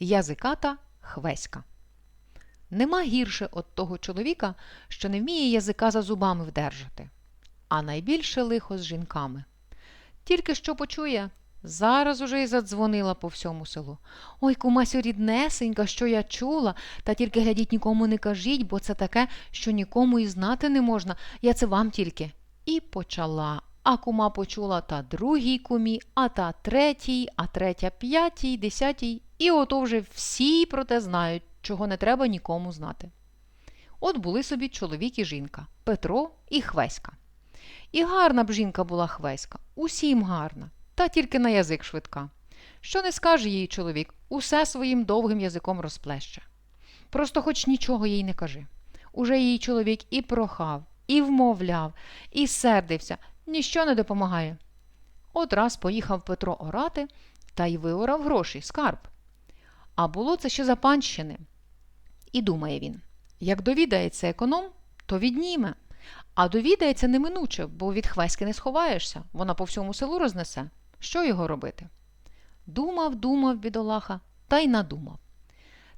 Язиката Хвеська. Нема гірше от того чоловіка, що не вміє язика за зубами вдержати, а найбільше лихо з жінками. Тільки що почує, зараз уже й задзвонила по всьому селу. Ой, кумасю ріднесенька, що я чула, та тільки глядіть, нікому не кажіть, бо це таке, що нікому і знати не можна. Я це вам тільки. І почала. А кума почула та другій кумі, а та третій, а третя п'ятій, десятій. І ото вже всі про те знають, чого не треба нікому знати. От були собі чоловік і жінка Петро і Хвеська. І гарна б жінка була Хвеська, усім гарна, та тільки на язик швидка. Що не скаже їй чоловік, усе своїм довгим язиком розплеще. Просто хоч нічого їй не кажи. Уже їй чоловік і прохав, і вмовляв, і сердився, ніщо не допомагає. От раз поїхав Петро орати та й виорав гроші, скарб. А було це ще за панщини. І думає він: як довідається економ, то відніме. А довідається неминуче, бо від хвеськи не сховаєшся, вона по всьому селу рознесе. Що його робити? Думав, думав, бідолаха, та й надумав.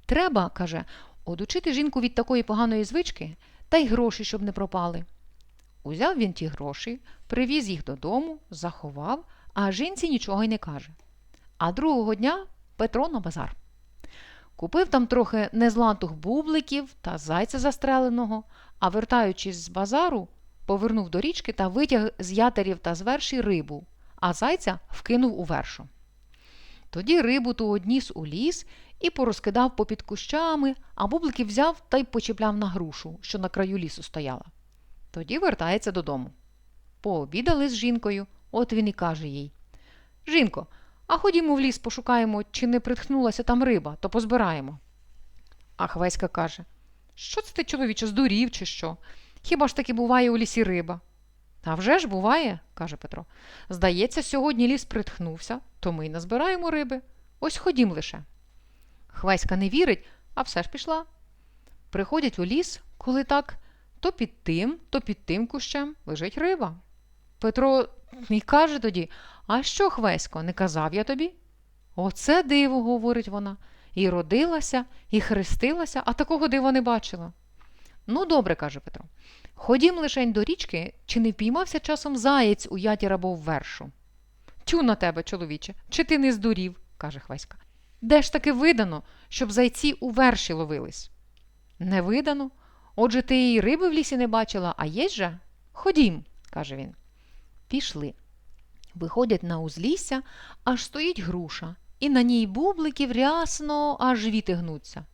Треба, каже, одучити жінку від такої поганої звички, та й гроші, щоб не пропали. Узяв він ті гроші, привіз їх додому, заховав, а жінці нічого й не каже. А другого дня Петро на базар. Купив там трохи незлантух бубликів та зайця застреленого, а вертаючись з базару, повернув до річки та витяг з ятерів та з верші рибу, а зайця вкинув у вершу. Тоді рибу ту одніс у ліс і порозкидав попід кущами, а бублики взяв та й почіпляв на грушу, що на краю лісу стояла. Тоді вертається додому. Пообідали з жінкою, от він і каже їй Жінко, а ходімо в ліс, пошукаємо, чи не притхнулася там риба, то позбираємо. А Хвеська каже Що це ти, чоловіче, здурів, чи що? Хіба ж таки буває у лісі риба? А вже ж буває, каже Петро. Здається, сьогодні ліс притхнувся, то ми й назбираємо риби. Ось ходім лише. Хвеська не вірить, а все ж пішла. Приходять у ліс, коли так, то під тим, то під тим кущем лежить риба. Петро і каже тоді А що, Хвесько, не казав я тобі? Оце диво, говорить вона. І родилася, і хрестилася, а такого дива не бачила. Ну, добре, каже Петро. Ходім лишень до річки, чи не впіймався часом заєць у ятір або в вершу. Тю на тебе, чоловіче, чи ти не здурів, каже Хвеська. Де ж таки видано, щоб зайці у верші ловились? Не видано. Отже, ти і риби в лісі не бачила, а є же? Ходім, каже він. Пішли. Виходять на узлісся, аж стоїть груша, і на ній бубликів рясно, аж віти гнуться.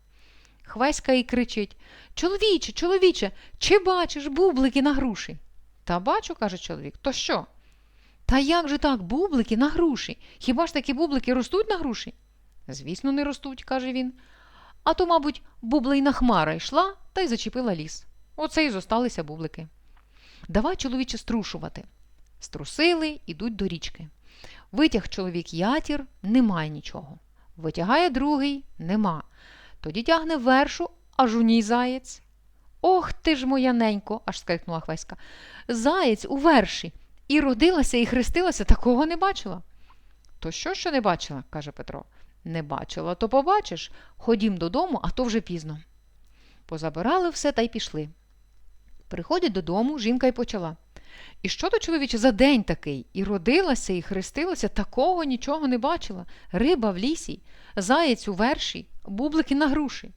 Хвеська і кричить Чоловіче, чоловіче, чи бачиш бублики на груші? Та бачу, каже чоловік, то що? Та як же так, бублики на груші? Хіба ж такі бублики ростуть на груші? Звісно, не ростуть, каже він. А то, мабуть, бублейна хмара йшла та й зачепила ліс. Оце й зосталися бублики. Давай, чоловіче, струшувати. Струсили, ідуть до річки. Витяг чоловік ятір, немає нічого. Витягає другий нема. Тоді тягне вершу, аж у ній заєць. Ох ти ж, моя ненько, аж скрикнула Хвеська. Заєць у верші. І родилася, і хрестилася, такого не бачила. То що що не бачила? каже Петро. Не бачила, то побачиш. Ходім додому, а то вже пізно. Позабирали все та й пішли. Приходять додому, жінка й почала. І що то, чоловіче, за день такий? І родилася, і хрестилася, такого нічого не бачила. Риба в лісі, заєць у верші, бублики на груші.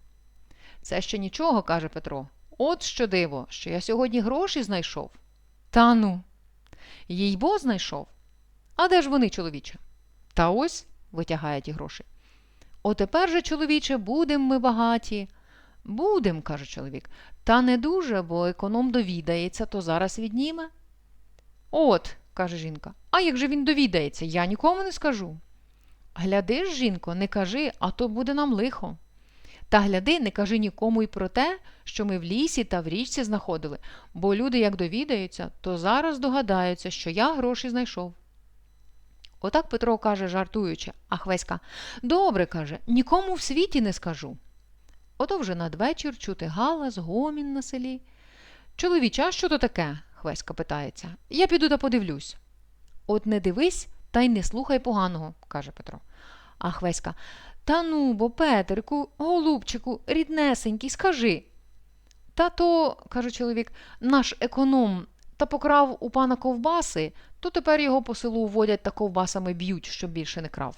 Це ще нічого, каже Петро. От що диво, що я сьогодні гроші знайшов. Та ну. Їй бо знайшов. А де ж вони, чоловіче? Та ось витягає ті гроші. Отепер же, чоловіче, будем ми багаті. Будем, каже чоловік. Та не дуже, бо економ довідається, то зараз відніме. От, каже жінка, а як же він довідається, я нікому не скажу. Гляди ж, жінко, не кажи, а то буде нам лихо. Та гляди, не кажи нікому й про те, що ми в лісі та в річці знаходили, бо люди, як довідаються, то зараз догадаються, що я гроші знайшов. Отак Петро каже, жартуючи, а Хвеська Добре, каже, нікому в світі не скажу. Ото вже надвечір чути галас, гомін на селі. Чоловіче, а що то таке? Хвеська питається. Я піду та подивлюсь. От не дивись та й не слухай поганого, каже Петро. А Хвеська, Та ну, бо Петерку, голубчику, ріднесенький, скажи. Та то, каже чоловік, наш економ та покрав у пана ковбаси, то тепер його по селу водять та ковбасами б'ють, щоб більше не крав.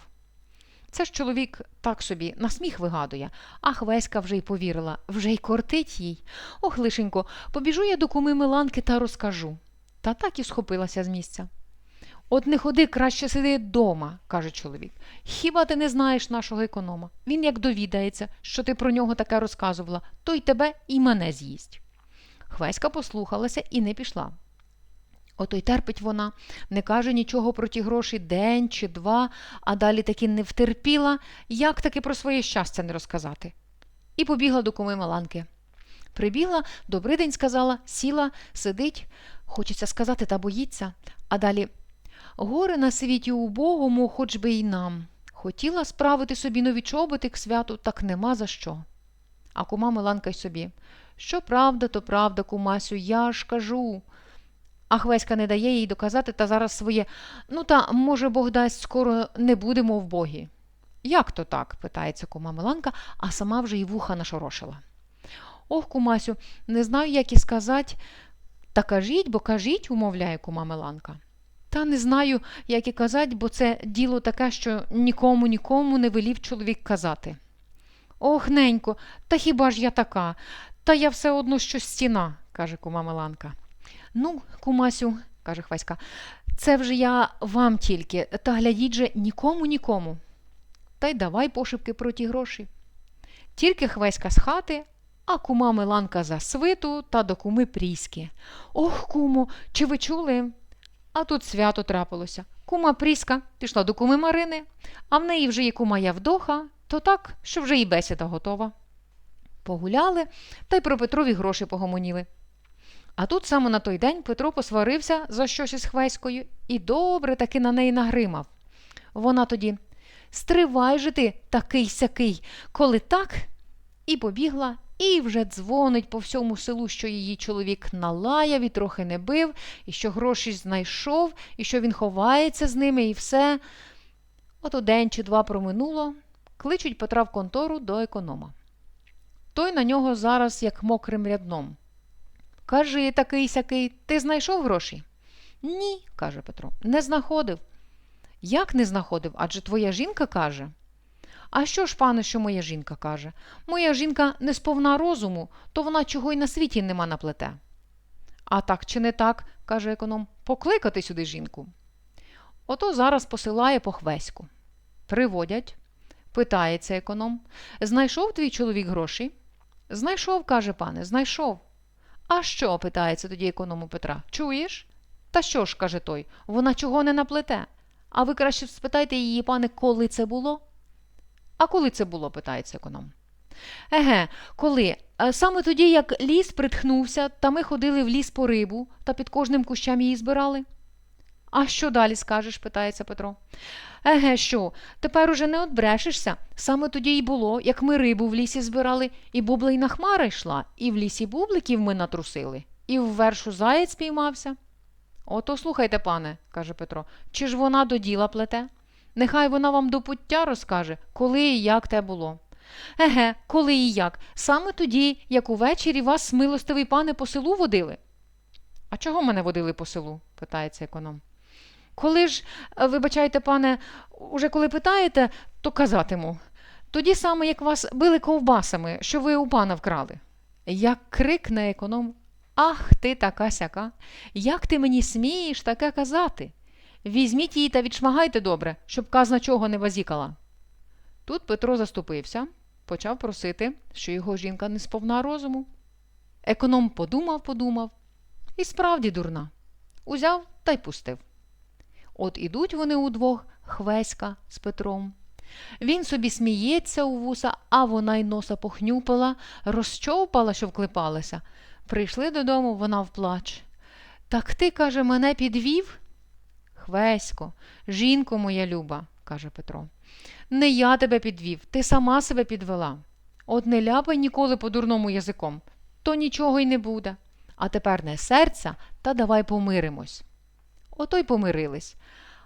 Це ж чоловік так собі на сміх вигадує, а Хвеська вже й повірила, вже й кортить їй. Ох, лишенько, побіжу я до куми Миланки та розкажу. Та так і схопилася з місця. От не ходи, краще сиди вдома, каже чоловік. Хіба ти не знаєш нашого економа? Він як довідається, що ти про нього таке розказувала, то й тебе і мене з'їсть. Хвеська послухалася і не пішла. Ото й терпить вона, не каже нічого про ті гроші день чи два, а далі таки не втерпіла, як таки про своє щастя не розказати. І побігла до куми Маланки. Прибігла, добрий день сказала, сіла, сидить, хочеться сказати, та боїться. А далі горе на світі убогому, хоч би й нам. Хотіла справити собі нові чоботи к святу, так нема за що. А кума Миланка й собі. Що правда, то правда, кумасю, я ж кажу. А Хвеська не дає їй доказати та зараз своє. Ну та, може, Бог дасть, скоро не будемо в Богі. Як то так? питається кума Миланка, а сама вже й вуха нашорошила. Ох, кумасю, не знаю, як і сказати. Та кажіть, бо кажіть, умовляє кума Миланка. Та не знаю, як і казати, бо це діло таке, що нікому нікому не велів чоловік казати. Ох, ненько, та хіба ж я така? Та я все одно що стіна, каже кума Миланка. Ну, кумасю, каже Хваська, це вже я вам тільки, та глядіть же нікому нікому. Та й давай пошепки про ті гроші. Тільки Хвеська з хати, а кума Миланка за свиту та до куми Пріськи. Ох, кумо, чи ви чули? А тут свято трапилося. Кума Пріска пішла до куми Марини, а в неї вже є кума Явдоха, то так, що вже і бесіда готова. Погуляли та й про Петрові гроші погомоніли. А тут саме на той день Петро посварився за щось із Хвеською і добре таки на неї нагримав. Вона тоді Стривай же ти, такий сякий, коли так, і побігла, і вже дзвонить по всьому селу, що її чоловік налаяв і трохи не бив, і що гроші знайшов, і що він ховається з ними, і все. Ото день чи два проминуло, кличуть Петра в контору до економа. Той на нього зараз як мокрим рядном. Кажи, такий сякий, ти знайшов гроші? Ні, каже Петро, не знаходив. Як не знаходив? Адже твоя жінка каже. А що ж, пане, що моя жінка каже? Моя жінка не сповна розуму, то вона чого й на світі нема наплете. А так чи не так, каже економ, покликати сюди жінку. Ото зараз посилає по хвеську. Приводять, питається економ. Знайшов твій чоловік гроші? Знайшов, каже пане, знайшов. А що? питається тоді економу Петра. Чуєш? Та що ж, каже той, вона чого не наплете? А ви краще спитайте її, пане, коли це було? А коли це було? питається економ. Еге, коли? Е, Саме тоді, як ліс притхнувся, та ми ходили в ліс по рибу та під кожним кущам її збирали. А що далі скажеш? питається Петро. Еге, що? Тепер уже не отбрешешся. Саме тоді й було, як ми рибу в лісі збирали, і бублейна хмара йшла, і в лісі бубликів ми натрусили, і в вершу заєць спіймався. Ото слухайте, пане, каже Петро, чи ж вона до діла плете? Нехай вона вам до пуття розкаже, коли і як те було. Еге, коли і як, саме тоді, як увечері вас, милостивий пане, по селу водили. А чого мене водили по селу? питається економ. Коли ж, е, вибачайте, пане, уже коли питаєте, то казатиму. Тоді саме, як вас били ковбасами, що ви у пана вкрали. Як крикне економ, Ах ти така сяка, як ти мені смієш таке казати? Візьміть її та відшмагайте добре, щоб казна чого не базікала. Тут Петро заступився, почав просити, що його жінка не сповна розуму. Економ подумав, подумав, і справді дурна. Узяв та й пустив. От ідуть вони удвох, Хвеська з Петром. Він собі сміється у вуса, а вона й носа похнюпила, розчовпала, що вклипалася. Прийшли додому, вона вплач. Так ти, каже, мене підвів? Хвесько, жінко моя люба, каже Петро. Не я тебе підвів, ти сама себе підвела. От не ляпай ніколи по дурному язиком, то нічого й не буде. А тепер не серця, та давай помиримось. Ото й помирились.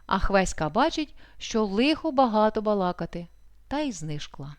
А Хвеська бачить, що лихо багато балакати. та й знишкла.